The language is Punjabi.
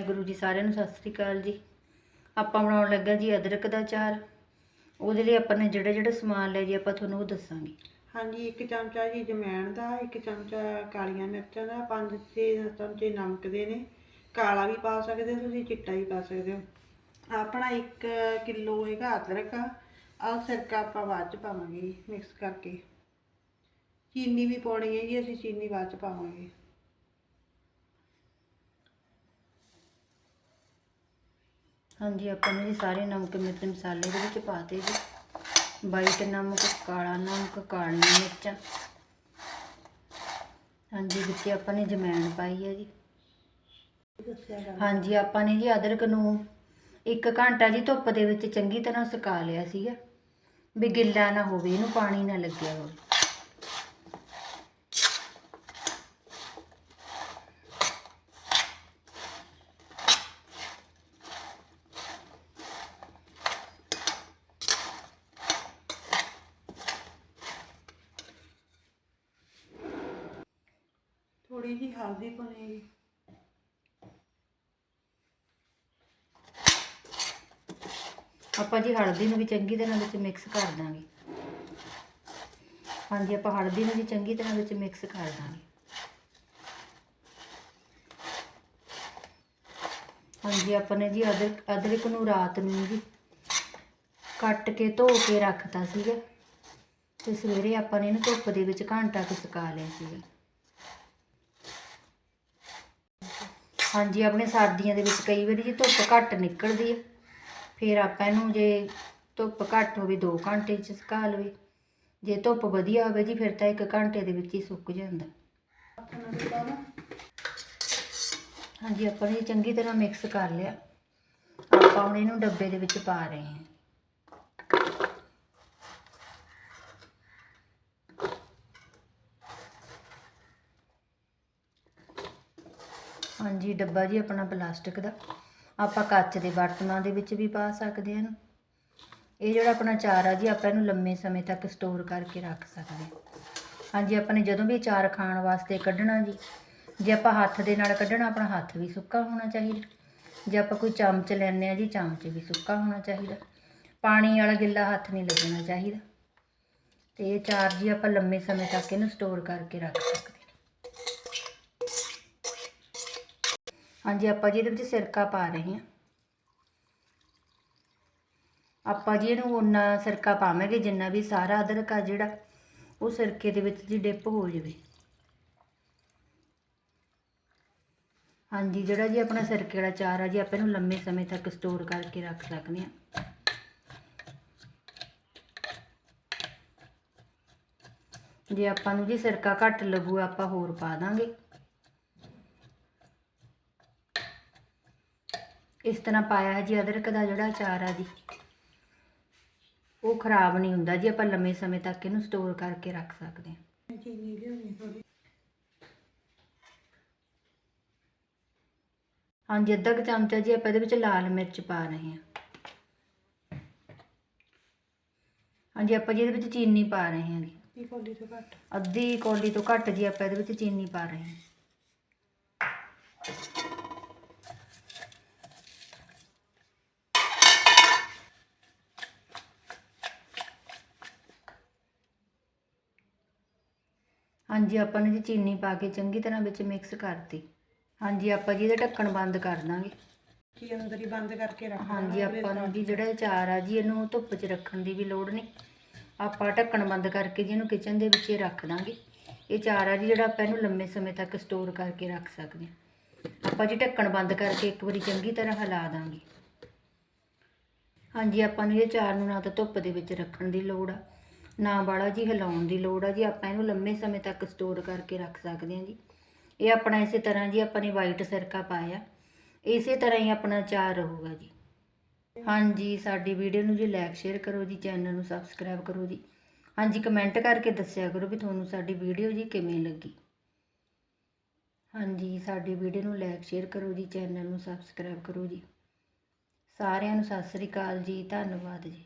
ਵਾਹਿਗੁਰੂ ਜੀ ਸਾਰਿਆਂ ਨੂੰ ਸਤਿ ਸ੍ਰੀ ਅਕਾਲ ਜੀ। ਆਪਾਂ ਬਣਾਉਣ ਲੱਗਾ ਜੀ ਅਦਰਕ ਦਾ ਚਾਰ ਉਹਦੇ ਲਈ ਆਪਾਂ ਨੇ ਜਿਹੜਾ ਜਿਹੜਾ ਸਮਾਨ ਲਿਆ ਜੀ, ਆਪਾਂ ਤੁਹਾਨੂੰ ਉਹ ਦੱਸਾਂਗੇ। ਹਾਂਜੀ, ਇੱਕ ਚਮਚਾ ਜੀ ਜਮੈਣ ਦਾ, ਇੱਕ ਚਮਚਾ ਕਾਲੀਆਂ ਮਿਰਚਾਂ ਦਾ, ਪੰਜ ਛੇ ਚਮਚੇ ਨਮਕ ਦੇ ਨੇ। ਕਾਲਾ ਵੀ ਪਾ ਸਕਦੇ ਹੋ ਤੁਸੀਂ, ਚਿੱਟਾ ਵੀ ਪਾ ਸਕਦੇ ਹੋ। ਆਪਣਾ 1 ਕਿਲੋ ਹੈਗਾ ਅਦਰਕ। ਆ ਆਹ ਸਿਰਕਾ ਆਪਾਂ ਬਾਅਦ ਚ ਪਾਵਾਂਗੇ ਜੀ, ਮਿਕਸ ਕਰਕੇ। ਚੀਨੀ ਵੀ ਪਾਉਣੀ ਹੈ ਜੀ, ਅਸੀਂ ਚੀਨੀ ਬਾਅਦ ਚ ਪਾਵਾਂਗੇ। ਹਾਂਜੀ, ਆਪਾਂ ਨੇ ਜੀ ਸਾਰੇ ਨਮਕ ਮਿਰਚ ਮਸਾਲੇ ਦੇ ਵਿੱਚ ਪਾਤੇ ਜੀ। ਵਾਈਟ ਨਮਕ, ਕਾਲਾ ਨਮਕ, ਕਾਲੀਆਂ ਮਿਰਚਾਂ। ਹਾਂਜੀ, ਵਿੱਚ ਆਪਾਂ ਨੇ ਜਮੈਣ ਪਾਈ ਹੈ ਜੀ। ਹਾਂਜੀ, ਆਪਾਂ ਨੇ ਜੀ ਅਦਰਕ ਨੂੰ ਇੱਕ ਘੰਟਾ ਜੀ ਧੁੱਪ ਦੇ ਵਿੱਚ ਚੰਗੀ ਤਰ੍ਹਾਂ ਸੁਕਾ ਲਿਆ ਸੀਗਾ। ਵੀ ਗਿੱਲਾ ਨਾ ਹੋਵੇ, ਇਹਨੂੰ ਪਾਣੀ ਨਾ ਲੱਗਿਆ ਹੋਵੇ ਥੋੜੀ ਜੀ, ਹਲਦੀ ਪਾਉਣੀ ਆਪਾਂ ਜੀ ਹਲਦੀ ਨੂੰ ਵੀ ਚੰਗੀ ਤਰ੍ਹਾਂ ਵਿੱਚ ਮਿਕਸ ਕਰ ਦਾਂਗੇ। ਹਾਂਜੀ ਆਪਾਂ ਹਲਦੀ ਨੂੰ ਵੀ ਚੰਗੀ ਤਰ੍ਹਾਂ ਵਿੱਚ ਮਿਕਸ ਕਰ ਦਾਂਗੇ। ਹਾਂਜੀ ਆਪਾਂ ਨੇ ਜੀ ਅਦਰਕ ਅਦਰਕ ਨੂੰ ਰਾਤ ਨੂੰ ਜੀ ਕੱਟ ਕੇ ਧੋ ਕੇ ਰੱਖਤਾ ਸੀਗਾ। ਤੇ ਸਵੇਰੇ ਆਪਾਂ ਨੇ ਇਹਨੂੰ ਧੁੱਪ ਦੇ ਵਿੱਚ ਘੰਟਾ ਕੁ ਸੁਕਾ ਲਿਆ ਸੀਗਾ। ਹਾਂਜੀ, ਆਪਣੇ ਸਰਦੀਆਂ ਦੇ ਵਿੱਚ ਕਈ ਵਾਰੀ ਜੇ ਧੁੱਪ ਘੱਟ ਨਿਕਲਦੀ ਹੈ ਫਿਰ ਆਪਾਂ ਇਹਨੂੰ ਜੇ ਧੁੱਪ ਘੱਟ ਹੋਵੇ 2 ਘੰਟੇ ਚ ਸੁਕਾ ਲਵੇ। ਜੇ ਧੁੱਪ ਵਧੀਆ ਹੋਵੇ ਜੀ, ਫਿਰ ਤਾਂ 1 ਘੰਟੇ ਦੇ ਵਿੱਚ ਹੀ ਸੁੱਕ ਜਾਂਦਾ। ਹਾਂਜੀ, ਆਪਾਂ ਇਹ ਚੰਗੀ ਤਰ੍ਹਾਂ ਮਿਕਸ ਕਰ ਲਿਆ। ਆਪਾਂ ਹੁਣ ਇਹਨੂੰ ਡੱਬੇ ਦੇ ਵਿੱਚ ਪਾ ਰਹੇ ਹਾਂ। ਹਾਂਜੀ, ਡੱਬਾ ਜੀ ਆਪਣਾ ਪਲਾਸਟਿਕ ਦਾ। ਆਪਾਂ ਕੱਚ ਦੇ ਬਰਤਨਾਂ ਦੇ ਵਿੱਚ ਵੀ ਪਾ ਸਕਦੇ ਹਾਂ ਇਹ ਜਿਹੜਾ ਆਪਣਾ ਚਾਰ ਆ ਜੀ, ਆਪਾਂ ਇਹਨੂੰ ਲੰਮੇ ਸਮੇਂ ਤੱਕ ਸਟੋਰ ਕਰਕੇ ਰੱਖ ਸਕਦੇ ਹਾਂ। ਹਾਂਜੀ, ਆਪਾਂ ਨੇ ਜਦੋਂ ਵੀ ਚਾਰ ਖਾਣ ਵਾਸਤੇ ਕੱਢਣਾ ਜੀ, ਜੇ ਆਪਾਂ ਹੱਥ ਦੇ ਨਾਲ ਕੱਢਣਾ, ਆਪਣਾ ਹੱਥ ਵੀ ਸੁੱਕਾ ਹੋਣਾ ਚਾਹੀਦਾ। ਜੇ ਆਪਾਂ ਕੋਈ ਚਮਚ ਲੈਣੇ ਆ ਜੀ, ਚਮਚ ਵੀ ਸੁੱਕਾ ਹੋਣਾ ਚਾਹੀਦਾ। ਪਾਣੀ ਵਾਲਾ ਗਿੱਲਾ ਹੱਥ ਨਹੀਂ ਲੱਗਣਾ ਚਾਹੀਦਾ। ਤੇ ਇਹ ਚਾਰ ਜੀ ਆਪਾਂ ਲੰਮੇ ਸਮੇਂ ਤੱਕ ਇਹਨੂੰ ਸਟੋਰ ਕਰਕੇ ਰੱਖ ਸਕਦੇ ਹਾਂਜੀ, ਆਪਾਂ ਜੀ ਇਹਦੇ ਵਿੱਚ ਸਿਰਕਾ ਪਾ ਰਹੇ ਹਾਂ। ਆਪਾਂ ਜੀ ਇਹਨੂੰ ਉਨਾ ਸਿਰਕਾ ਪਾਵਾਂਗੇ ਜਿੰਨਾ ਵੀ ਸਾਰਾ ਅਦਰਕ ਆ ਜਿਹੜਾ, ਉਹ ਸਿਰਕੇ ਦੇ ਵਿੱਚ ਜੀ ਡਿਪ ਹੋ ਜਾਵੇ। ਹਾਂਜੀ, ਜਿਹੜਾ ਜੀ ਆਪਣਾ ਸਿਰਕੇ ਵਾਲਾ ਚਾਰ ਆ ਜੀ, ਆਪਾਂ ਇਹਨੂੰ ਲੰਮੇ ਸਮੇਂ ਤੱਕ ਸਟੋਰ ਕਰਕੇ ਰੱਖ ਸਕਦੇ ਹਾਂ। ਜੇ ਆਪਾਂ ਨੂੰ ਜੀ ਸਿਰਕਾ ਘੱਟ ਲੱਗੂ, ਆਪਾਂ ਹੋਰ ਪਾ ਦਾਂਗੇ। ਇਸ ਤਰ੍ਹਾਂ ਪਾਇਆ ਹੈ ਜੀ ਅਦਰਕ ਦਾ ਜਿਹੜਾ ਅਚਾਰ ਆ ਜੀ। ਉਹ ਖਰਾਬ ਨਹੀਂ ਹੁੰਦਾ ਜੀ ਆਪਾਂ ਲੰਮੇ ਸਮੇਂ ਤੱਕ ਇਹਨੂੰ ਸਟੋਰ ਕਰਕੇ ਰੱਖ ਸਕਦੇ ਹਾਂ। ਚੀਨੀ ਲਿਆਉਣੀ ਥੋੜੀ ਹਾਂਜੀ ਅੱਧਾ ਕੁ ਚਮਚਾ ਜੀ ਆਪਾਂ ਇਹਦੇ ਵਿੱਚ ਲਾਲ ਮਿਰਚ ਪਾ ਰਹੇ ਹਾਂ। ਹਾਂਜੀ ਆਪਾਂ ਜੀ ਇਹਦੇ ਵਿੱਚ ਚੀਨੀ ਪਾ ਰਹੇ ਹਾਂ ਜੀ। ਇਹ ਕੋਲੀ ਤੋਂ ਘੱਟ। ਅੱਧੀ ਕੌਲੀ ਤੋਂ ਘੱਟ ਜੀ ਆਪਾਂ ਇਹਦੇ ਵਿੱਚ ਚੀਨੀ ਪਾ ਰਹੇ ਹਾਂ। ਹਾਂਜੀ ਆਪਾਂ ਨੇ ਜੀ ਚੀਨੀ ਪਾ ਕੇ ਚੰਗੀ ਤਰ੍ਹਾਂ ਵਿੱਚ ਮਿਕਸ ਕਰਤੀ। ਹਾਂਜੀ ਆਪਾਂ ਜੀ ਇਹਦਾ ਢੱਕਣ ਬੰਦ ਕਰ ਦਾਂਗੇ। ਕੀ ਅੰਦਰ ਹੀ ਬੰਦ ਕਰਕੇ ਰੱਖ ਹਾਂਜੀ ਆਪਾਂ ਨੂੰ ਜੀ ਜਿਹੜਾ ਚਾਰ ਆ ਜੀ ਇਹਨੂੰ ਧੁੱਪ 'ਚ ਰੱਖਣ ਦੀ ਵੀ ਲੋੜ ਨਹੀਂ। ਆਪਾਂ ਢੱਕਣ ਬੰਦ ਕਰਕੇ ਜੀ ਇਹਨੂੰ ਕਿਚਨ ਦੇ ਵਿੱਚ ਹੀ ਰੱਖ ਦਾਂਗੇ। ਇਹ ਚਾਰ ਆ ਜੀ ਜਿਹੜਾ ਆਪਾਂ ਇਹਨੂੰ ਲੰਮੇ ਸਮੇਂ ਤੱਕ ਸਟੋਰ ਕਰਕੇ ਰੱਖ ਸਕਦੇ ਹਾਂ। ਆਪਾਂ ਜੀ ਢੱਕਣ ਬੰਦ ਕਰਕੇ ਇੱਕ ਵਾਰੀ ਚੰਗੀ ਤਰ੍ਹਾਂ ਹਿਲਾ ਦਾਂਗੇ। ਹਾਂਜੀ ਆਪਾਂ ਨੂੰ ਇਹ ਚਾਰ ਨੂੰ ਨਾ ਤਾਂ ਧੁੱਪ ਦੇ ਵਿੱਚ ਰੱਖਣ ਦੀ ਲੋੜ ਆ। ਨਾ ਬਾਲਾ ਜੀ ਹਿਲਾਉਣ ਦੀ ਲੋੜ ਆ ਜੀ, ਆਪਾਂ ਇਹਨੂੰ ਲੰਮੇ ਸਮੇਂ ਤੱਕ ਸਟੋਰ ਕਰਕੇ ਰੱਖ ਸਕਦੇ ਹਾਂ ਜੀ। ਇਹ ਆਪਣਾ ਇਸੇ ਤਰ੍ਹਾਂ ਜੀ, ਆਪਾਂ ਨੇ ਵਾਈਟ ਸਿਰਕਾ ਪਾਇਆ। ਇਸੇ ਤਰ੍ਹਾਂ ਹੀ ਆਪਣਾ ਚਾਰ ਰਹੂਗਾ ਜੀ। ਹਾਂਜੀ, ਸਾਡੀ ਵੀਡੀਓ ਨੂੰ ਜੀ ਲਾਈਕ ਸ਼ੇਅਰ ਕਰੋ ਜੀ ਚੈਨਲ ਨੂੰ ਸਬਸਕ੍ਰਾਈਬ ਕਰੋ ਜੀ। ਹਾਂਜੀ ਕਮੈਂਟ ਕਰਕੇ ਦੱਸਿਆ ਕਰੋ ਵੀ ਤੁਹਾਨੂੰ ਸਾਡੀ ਵੀਡੀਓ ਜੀ ਕਿਵੇਂ ਲੱਗੀ। ਹਾਂਜੀ, ਸਾਡੀ ਵੀਡੀਓ ਨੂੰ ਲਾਈਕ ਸ਼ੇਅਰ ਕਰੋ ਜੀ ਚੈਨਲ ਨੂੰ ਸਬਸਕ੍ਰਾਈਬ ਕਰੋ ਜੀ। ਸਾਰਿਆਂ ਨੂੰ ਸਤਿ ਸ੍ਰੀ ਅਕਾਲ ਜੀ, ਧੰਨਵਾਦ ਜੀ।